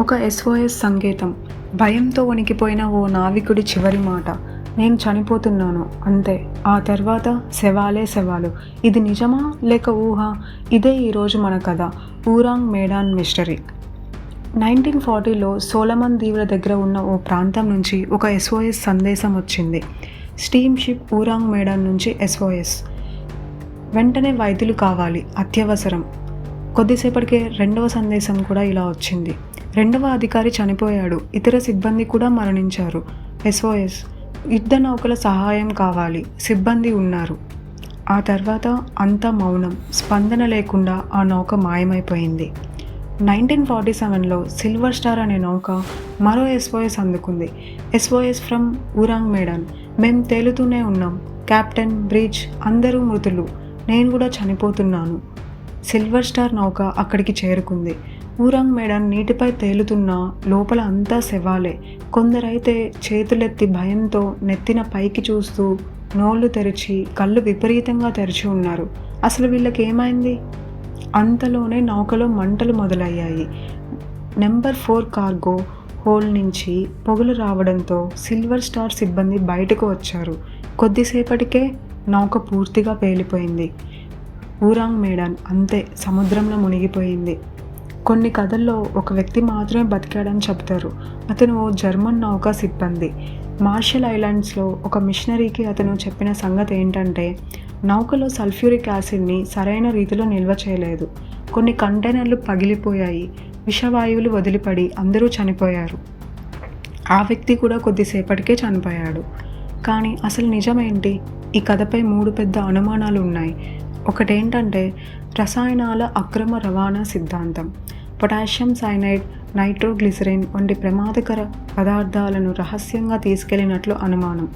ఒక ఎస్ఓఎస్ సంకేతం. భయంతో వణికిపోయిన ఓ నావికుడి చివరి మాట. నేను చనిపోతున్నాను. అంతే. ఆ తర్వాత శవాలే శవాలు. ఇది నిజమా లేక ఊహ? ఇదే ఈరోజు మన కథ. Ourang Medan mystery. నైన్టీన్ ఫార్టీలో సోలమన్ దీవుల దగ్గర ఉన్న ఓ ప్రాంతం నుంచి ఒక ఎస్ఓఎస్ సందేశం వచ్చింది. స్టీమ్ షిప్ ఊరాంగ్ మేడాన్ నుంచి ఎస్ఓఎస్ వెంటనే వైద్యులు కావాలి. అత్యవసరం. కొద్దిసేపటికే రెండవ సందేశం కూడా ఇలా వచ్చింది. రెండవ అధికారి చనిపోయాడు. ఇతర సిబ్బంది కూడా మరణించారు. ఎస్ఓఎస్ యుద్ధ నౌకల సహాయం కావాలి సిబ్బంది ఉన్నారు. ఆ తర్వాత అంతా మౌనం స్పందన లేకుండా ఆ నౌక మాయమైపోయింది. నైన్టీన్ ఫార్టీ సెవెన్లో సిల్వర్ స్టార్ అనే నౌక మరో ఎస్ఓఎస్ అందుకుంది. SOS from Ourang Medan. మేం తేలుతూనే ఉన్నాం. కెప్టెన్ బ్రిడ్జ్ అందరూ మృతులు. నేను కూడా చనిపోతున్నాను. సిల్వర్ స్టార్ నౌక అక్కడికి చేరుకుంది. ఊరంగ్ మేడం నీటిపై తేలుతున్న లోపల అంతా శవాలే. కొందరైతే చేతులెత్తి భయంతో నెత్తిన పైకి చూస్తూ నోళ్ళు తెరిచి కళ్ళు విపరీతంగా తెరిచి ఉన్నారు. అసలు వీళ్ళకి ఏమైంది అంతలోనే నౌకలో మంటలు మొదలయ్యాయి. నెంబర్ ఫోర్ కార్గో హోల్ నుంచి పొగలు రావడంతో సిల్వర్ స్టార్ సిబ్బంది బయటకు వచ్చారు. కొద్దిసేపటికే నౌక పూర్తిగా పేలిపోయింది. ఊరాంగ్ మేడన్ అంతే సముద్రంలో మునిగిపోయింది. కొన్ని కథల్లో ఒక వ్యక్తి మాత్రమే బతికాడని చెప్తారు. అతను ఓ జర్మన్ నౌకా సిబ్బంది. మార్షల్ ఐలాండ్స్లో ఒక మిషనరీకి అతను చెప్పిన సంగతి ఏంటంటే నౌకలో సల్ఫ్యూరిక్ యాసిడ్ని సరైన రీతిలో నిల్వ చేయలేదు. కొన్ని కంటైనర్లు పగిలిపోయాయి. విషవాయువులు వదిలిపడి అందరూ చనిపోయారు. ఆ వ్యక్తి కూడా కొద్దిసేపటికే చనిపోయాడు. కానీ అసలు నిజమేంటి? ఈ కథపై మూడు పెద్ద అనుమానాలు ఉన్నాయి. ఒకటేంటంటే రసాయనాల అక్రమ రవాణా సిద్ధాంతం. పొటాషియం సైనైడ్ నైట్రోగ్లిసరిన్ వంటి ప్రమాదకర పదార్థాలను రహస్యంగా తీసుకెళ్ళినట్లు అనుమానం.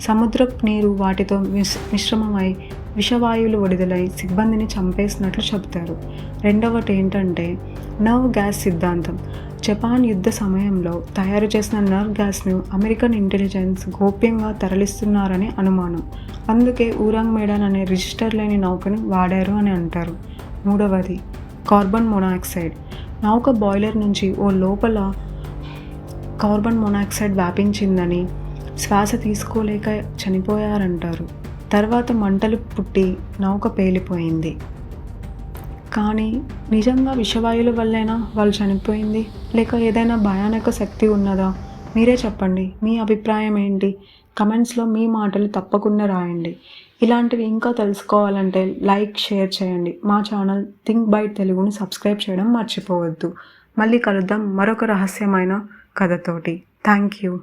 సముద్రపు నీరు వాటితో మిస్ మిశ్రమమై విషవాయువులు విడుదలై సిబ్బందిని చంపేసినట్లు చెబుతారు. రెండవటి ఏంటంటే నర్వ్ గ్యాస్ సిద్ధాంతం. జపాన్ యుద్ధ సమయంలో తయారు చేసిన నర్వ్ గ్యాస్ను అమెరికన్ ఇంటెలిజెన్స్ గోప్యంగా తరలిస్తున్నారని అనుమానం. అందుకే ఊరాంగ్ మేడాన్ అనే రిజిస్టర్ లేని నౌకను వాడారు అని అంటారు. మూడవది కార్బన్ మొనాక్సైడ్. నౌక బాయిలర్ నుంచి ఓ లోపల కార్బన్ మొనాక్సైడ్ వ్యాపించిందని శ్వాస తీసుకోలేక చనిపోయారంటారు. తర్వాత మంటలు పుట్టి నౌక పేలిపోయింది. కానీ నిజంగా విషవాయువుల వల్లైనా వాళ్ళు చనిపోయింది? లేక ఏదైనా భయానక శక్తి ఉన్నదా? మీరే చెప్పండి. మీ అభిప్రాయం ఏంటి? కమెంట్స్లో మీ మాటలు తప్పకుండా రాయండి. ఇలాంటివి ఇంకా తెలుసుకోవాలంటే లైక్ షేర్ చేయండి. మా ఛానల్ థింక్ బైట్ తెలుగుని సబ్స్క్రైబ్ చేయడం మర్చిపోవద్దు. మళ్ళీ కలుద్దాం మరొక రహస్యమైన కథతోటి. Thank you.